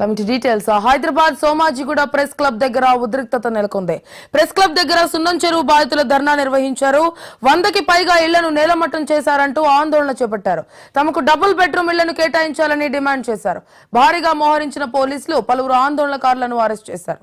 Committee details. Hyderabad Somajiguda press club దగ్గర ఉద్రిక్తత నెలకొంది. ప్రెస్ క్లబ్ దగ్గర సున్నం చెరువు బాధితులు ధర్నా నిర్వహించారు. వందకి పైగా ఇళ్ళను నేలమట్టం చేశారంటూ ఆందోళన చేపట్టారు. తమకు డబుల్ బెడ్రూమ్ ఇళ్ళను కేటాయించాలని డిమాండ్ చేశారు. భారీగా మోహరించిన పోలీసులు పలువురు ఆందోళనకారులను అరెస్ట్ చేశారు.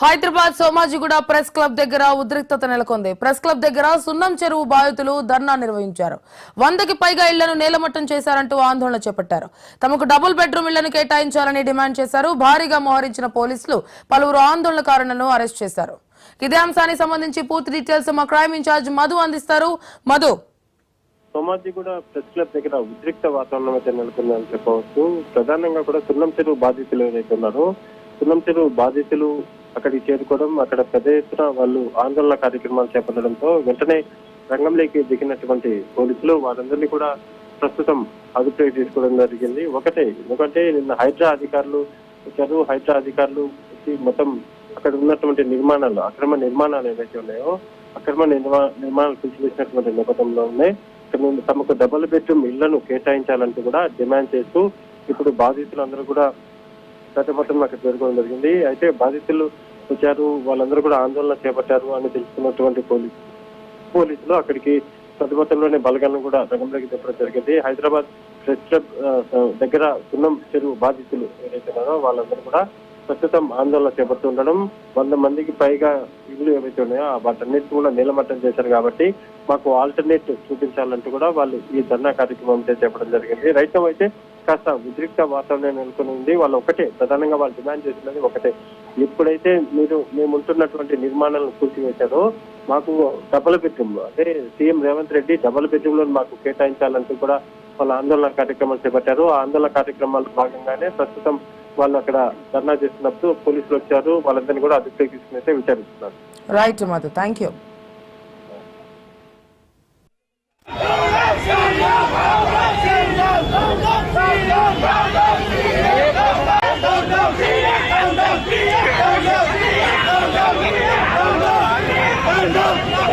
హైదరాబాద్ సోమాజిగూడ ప్రెస్ క్లబ్ దగ్గర ఉద్రిక్తత నెలకొంది. ప్రెస్ క్లబ్ దగ్గర సున్నం చెరువు బాధితులు ధర్నా నిర్వహించారు. వందకి పైగా ఇళ్ళను నేలమట్టం చేశారంటూ ఆందోళన చేపట్టారు. తమకు డబుల్ బెడ్రూమ్ ఇళ్ళను కేటాయించాలని డిమాండ్ చేశారు. భారీగా మోహరించిన పోలీసులు పలువురు ఆందోళనకారులను అరెస్ట్ చేశారు. ఇదే అంశానికి సంబంధించి పూర్తి డీటెయిల్స్ మా క్రైమ్ ఇన్ఛార్జ్ మధు అందిస్తారు. మధు. సోమాజీ కూడా ప్రెస్ క్లబ్ దగ్గర ఉద్రిక్త వాతావరణం అయితే నెలకొందని చెప్పవచ్చు. ప్రధానంగా కూడా సున్నం చెరువు బాధితులు ఏదైతే ఉన్నారో సున్నం చెరువు బాధితులు అక్కడికి చేరుకోవడం అక్కడ పెద్ద ఎత్తున వాళ్ళు ఆందోళన కార్యక్రమాలు చేపట్టడంతో వెంటనే రంగంలోకి దిగినటువంటి పోలీసులు వారందరినీ కూడా ప్రస్తుతం అదుపులోకి తీసుకోవడం జరిగింది. ఒకటే ఎందుకంటే నిన్న హైడ్రా అధికారులు వచ్చారు. హైడ్రా అధికారులు వచ్చి మొత్తం అక్కడ ఉన్నటువంటి నిర్మాణాలు అక్రమ నిర్మాణాలు ఏవైతే ఉన్నాయో అక్రమ నిర్మా నిర్మాణాలు పిలిచివేసినటువంటి నేపథ్యంలోనే ఇక్కడ తమకు డబుల్ బెడ్రూమ్ ఇళ్ళను కేటాయించాలంటూ కూడా డిమాండ్ చేస్తూ ఇప్పుడు బాధితులందరూ కూడా పెద్ద మొత్తంలో అక్కడ చేరుకోవడం జరిగింది. అయితే బాధితులు వచ్చారు వాళ్ళందరూ కూడా ఆందోళన చేపట్టారు అని తెలుసుకున్నటువంటి పోలీసు పోలీసులు అక్కడికి పెద్ద బలగాలను కూడా రంగంలోకి తెప్పడం జరిగింది. హైదరాబాద్ ప్రెస్ క్లబ్ దగ్గర సున్నం చెరువు బాధితులు ఏదైతే ఉన్నారో వాళ్ళందరూ కూడా ప్రస్తుతం ఆందోళన చేపడుతుండడం వంద మందికి పైగా ఇల్లు ఏవైతే ఉన్నాయో ఆ వాటన్నిటిని కూడా నీలమట్టం చేశారు కాబట్టి మాకు ఆల్టర్నేట్ చూపించాలంటూ కూడా వాళ్ళు ఈ ధర్నా కార్యక్రమం చేపడం జరిగింది. రైతం అయితే కాస్త ఉద్రిక్త వాతావరణం నెలకొని ఉంది. వాళ్ళు ఒకటే ప్రధానంగా వాళ్ళు డిమాండ్ చేస్తున్నది ఒకటే. ఎప్పుడైతే మీరు మేము ఉంటున్నటువంటి నిర్మాణాలను కూల్చివేశారో మాకు డబల్ బెడ్రూమ్ అంటే సీఎం రేవంత్ రెడ్డి డబల్ బెడ్రూమ్లో మాకు కేటాయించాలంటూ కూడా వాళ్ళ ఆందోళన కార్యక్రమాలు చేపట్టారు. ఆ ఆందోళన కార్యక్రమాల భాగంగానే ప్రస్తుతం వాళ్ళు అక్కడ ధర్నా చేస్తున్నప్పుడు పోలీసులు వచ్చారు. వాళ్ళందరినీ కూడా అదుపులోకి తీసుకుని విచారిస్తున్నారు. రైట్ మధు థ్యాంక్ యూ வேண்டாம்